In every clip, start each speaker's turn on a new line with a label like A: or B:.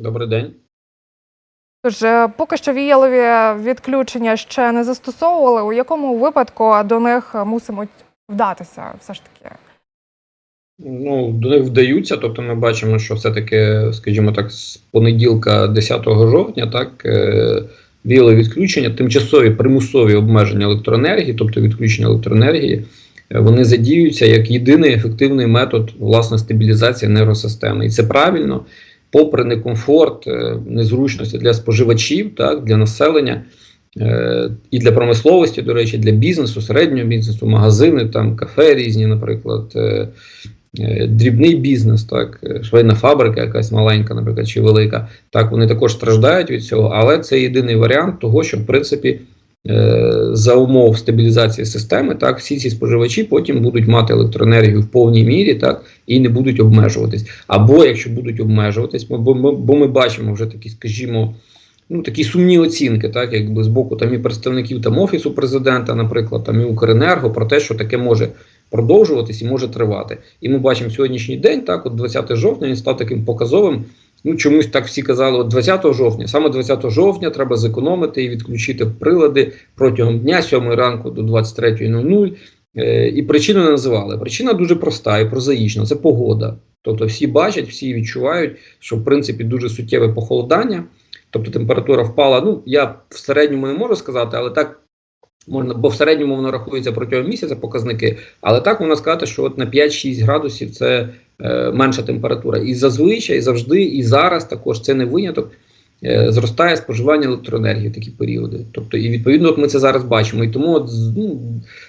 A: Добрий день.
B: Тож е, поки що віялові відключення ще не застосовували. У якому випадку до них мусимо вдатися все ж таки?
A: Ну, до них вдаються, тобто ми бачимо, що все-таки, скажімо так, з понеділка, 10 жовтня, так, е, віялові відключення, тимчасові примусові обмеження електроенергії, тобто відключення електроенергії, е, вони задіються як єдиний ефективний метод власне стабілізації енергосистеми. І це правильно, попри некомфорт, е, незручності для споживачів, так, для населення. Е, І для промисловості, до речі, для бізнесу, середнього бізнесу, магазини, там кафе різні, наприклад, е, дрібний бізнес, так, швейна фабрика, якась маленька, наприклад, чи велика. Так, вони також страждають від цього, але це єдиний варіант того, що в принципі за умов стабілізації системи, так, всі ці споживачі потім будуть мати електроенергію в повній мірі, так, і не будуть обмежуватись. Або якщо будуть обмежуватись, бо, бо, бо ми бачимо вже такі, скажімо ну, такі сумні оцінки, так якби з боку там і представників там офісу президента, наприклад, там і Укренерго, про те, що таке може продовжуватись і може тривати. І ми бачимо сьогоднішній день, так, от 20 жовтня він став таким показовим. Ну, чомусь так всі казали, от 20 жовтня, саме 20 жовтня треба зекономити і відключити прилади протягом дня, 7 ранку до 23.00. Е, і причину не називали. Причина дуже проста і прозаїчна це погода. Тобто всі бачать, всі відчувають, що в принципі дуже суттєве похолодання. Тобто температура впала. Ну, я в середньому не можу сказати, але так можна, бо в середньому воно рахується протягом місяця показники. Але так можна сказати, що от на 5-6 градусів це менша температура. І зазвичай, завжди, і зараз також це не виняток. е, Зростає споживання електроенергії в такі періоди. Тобто, і відповідно, от ми це зараз бачимо. І тому, от, ну,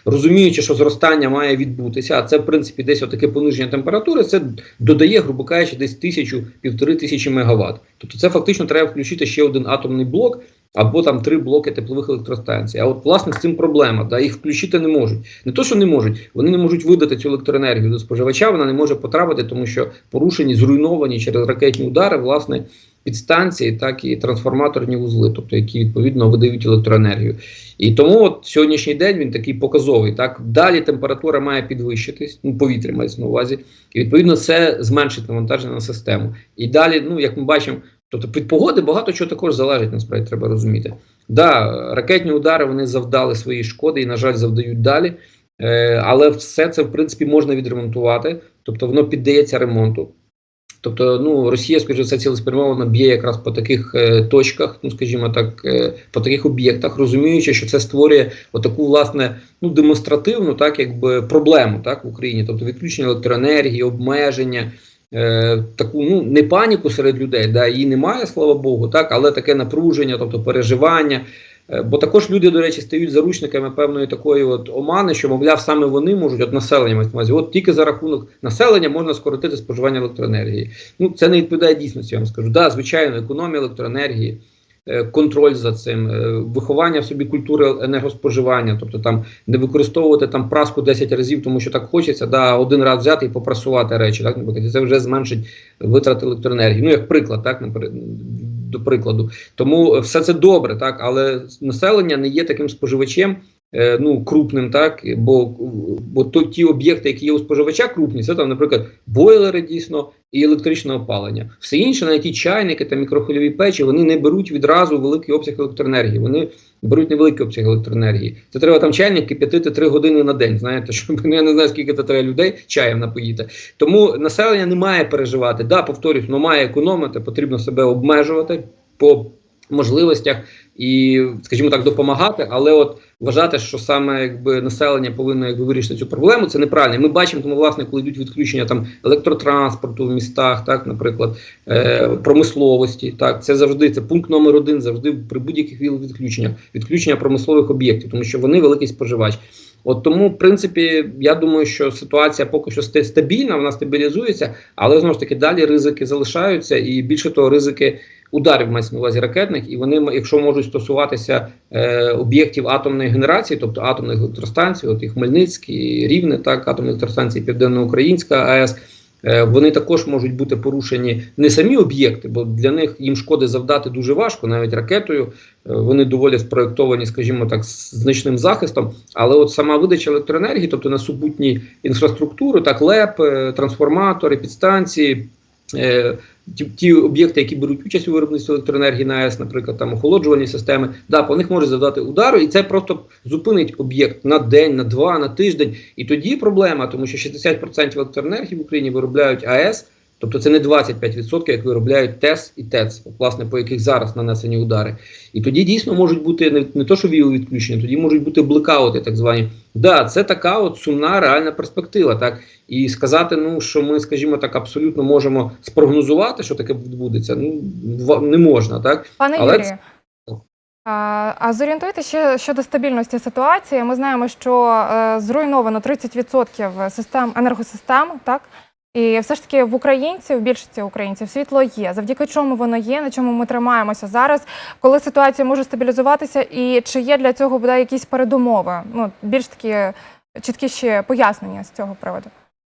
A: розуміючи, що зростання має відбутися, а це в принципі десь таке пониження температури, це додає, грубо кажучи, десь тисячу півтори тисячі мегаватт. Тобто, це фактично треба включити ще один атомний блок або там три блоки теплових електростанцій. А от власне з цим проблема, да, їх включити не можуть. Не то, що не можуть, вони не можуть видати цю електроенергію до споживача, вона не може потрапити, тому що порушені, зруйновані через ракетні удари, власне. Підстанції, так і трансформаторні вузли, тобто які відповідно видають електроенергію. І тому от сьогоднішній день він такий показовий. Так далі температура має підвищитись, ну повітря мається на увазі, і відповідно це зменшить навантаження на систему. І далі, ну як ми бачимо, тобто від погоди багато чого також залежить, насправді треба розуміти. Да, ракетні удари вони завдали свої шкоди і, на жаль, завдають далі. Е, але все це в принципі можна відремонтувати, тобто воно піддається ремонту. Тобто, ну Росія, скажімо, це цілеспрямовано б'є якраз по таких е, точках, ну скажімо так, е, по таких об'єктах, розуміючи, що це створює отаку власне ну демонстративну, так якби проблему так в Україні, тобто відключення електроенергії, обмеження. Е, таку ну не паніку серед людей, да її немає, слава Богу, так, але таке напруження, тобто переживання. Е, Бо також люди, до речі, стають заручниками певної такої от омани, що, мовляв, саме вони можуть от населення увазі, От тільки за рахунок населення можна скоротити споживання електроенергії. Ну це не відповідає дійсності. Я вам скажу. Да, звичайно, економія електроенергії, контроль за цим, е, виховання в собі культури енергоспоживання, тобто там не використовувати там праску 10 разів, тому що так хочеться, да, один раз взяти і попрасувати речі. Так, наприклад, це вже зменшить витрати електроенергії. Ну як приклад, так до прикладу. Тому все це добре, так, але населення не є таким споживачем. Е, Ну, крупним, так, бо, бо то, ті об'єкти, які є у споживача крупні, це там, наприклад, бойлери дійсно і електричне опалення. Все інше, навіть ті чайники та мікрохвильові печі, вони не беруть відразу великий обсяг електроенергії. Вони беруть невеликий обсяг електроенергії. Це треба там чайник кип'ятити 3 години на день. Знаєте, щоб ну, я не знаю, скільки це треба людей чаєм напоїти. Тому населення не має переживати. Да, повторюсь, воно має економити, потрібно себе обмежувати по можливостях і, скажімо так, допомагати, але от вважати, що саме якби населення повинно якби вирішити цю проблему, це неправильно. Ми бачимо, тому власне, коли йдуть відключення там електротранспорту в містах, так, наприклад, е, промисловості, так, це завжди це пункт номер один, завжди при будь-яких відключеннях, відключення промислових об'єктів, тому що вони великий споживач. От тому, в принципі, я думаю, що ситуація поки що ста- стабільна, вона стабілізується, але знову ж таки далі ризики залишаються, і більше того, ризики ударів мається на увазі ракетних, і вони, якщо можуть стосуватися е, об'єктів атомної генерації, тобто атомних електростанцій, от і Хмельницький, і Рівне, так, атомні електростанції Південноукраїнська АЕС. е, Вони також можуть бути порушені не самі об'єкти, бо для них їм шкоди завдати дуже важко, навіть ракетою. Е, Вони доволі спроєктовані, скажімо так, з значним захистом. Але от сама видача електроенергії, тобто на супутні інфраструктури, так ЛЕП, е, трансформатори, підстанції, ті, ті об'єкти, які беруть участь у виробництві електроенергії на АЕС, наприклад, там охолоджувальні системи, да, по них може завдати удару, і це просто зупинить об'єкт на день, на два, на тиждень. І тоді проблема, тому що 60% електроенергії в Україні виробляють АЕС, тобто це не 25%, як виробляють ТЕС і ТЕЦ, власне, по яких зараз нанесені удари. І тоді дійсно можуть бути не, не то, що віл відключення, тоді можуть бути блекаути, так звані. Да, це така от сумна реальна перспектива. Так і сказати, ну що ми, скажімо так, абсолютно можемо спрогнозувати, що таке відбудеться. Ну не можна, так
B: Пане
A: Але
B: Юрію, а, а зорієнтуйте ще щодо стабільності ситуації. Ми знаємо, що е, зруйновано 30% систем енергосистем, так? І все ж таки в українців, в більшості українців, світло є. Завдяки чому воно є, на чому ми тримаємося зараз, коли ситуація може стабілізуватися, і чи є для цього буде якісь передумови? Ну, більш такі чіткіші пояснення з цього приводу.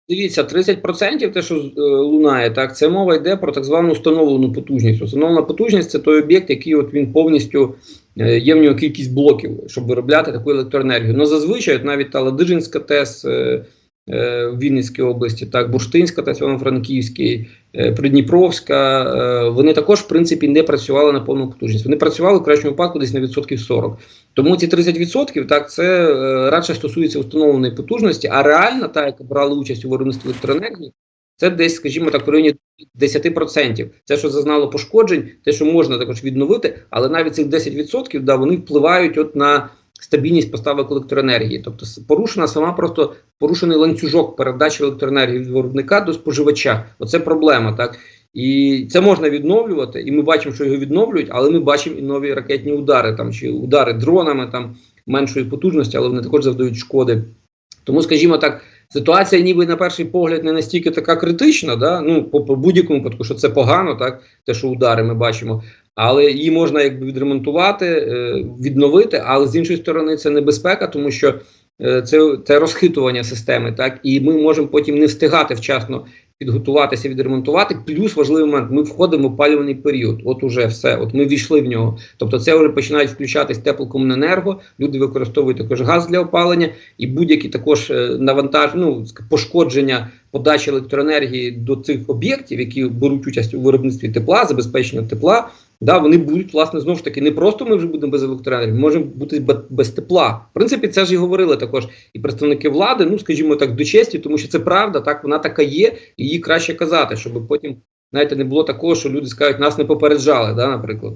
A: Дивіться, 30% те, що е, лунає, так це мова йде про так звану встановлену потужність. Установлена потужність це той об'єкт, який от він повністю е, є в нього кількість блоків, щоб виробляти таку електроенергію. Ну зазвичай навіть та Ладижинська ТЕС е, в Вінницькій області, так Бурштинська ТЕС Івано-Франківській, е, Придніпровська. Е, вони також в принципі не працювали на повну потужність. Вони працювали в кращому випадку десь на відсотків 40. Тому ці 30% так це е, радше стосується установленої потужності, а реальна та, яка брала участь у виробництві електроенергії, це десь, скажімо так, в районі 10%. Це, що зазнало пошкоджень, те, що можна також відновити, але навіть цих 10% да, вони впливають от на стабільність поставок електроенергії. Тобто порушена сама просто порушений ланцюжок передачі електроенергії від виробника до споживача. Оце проблема, так. І це можна відновлювати, і ми бачимо, що його відновлюють, але ми бачимо і нові ракетні удари там чи удари дронами там меншої потужності, але вони також завдають шкоди. Тому, скажімо так, ситуація, ніби на перший погляд, не настільки така критична, да? ну по, по будь-якому випадку, що це погано, так те, що удари ми бачимо. Але її можна якби відремонтувати, е, відновити. Але з іншої сторони, це небезпека, тому що е, це, це розхитування системи, так і ми можемо потім не встигати вчасно підготуватися, відремонтувати. Плюс важливий момент: ми входимо в опалювальний період. От уже все. От ми війшли в нього. Тобто, це вже починають включатись теплокомуненерго. Люди використовують також газ для опалення, і будь-які також е, навантаж, ну пошкодження подачі електроенергії до цих об'єктів, які беруть участь у виробництві тепла, забезпечення тепла. Да, вони будуть власне знову ж таки не просто ми вже будемо без електроенергії, можемо бути без тепла. В принципі, це ж і говорили також і представники влади. Ну скажімо так, до честі, тому що це правда, так вона така є, і її краще казати, щоб потім знаєте, не було такого, що люди скажуть, нас не попереджали, да, наприклад.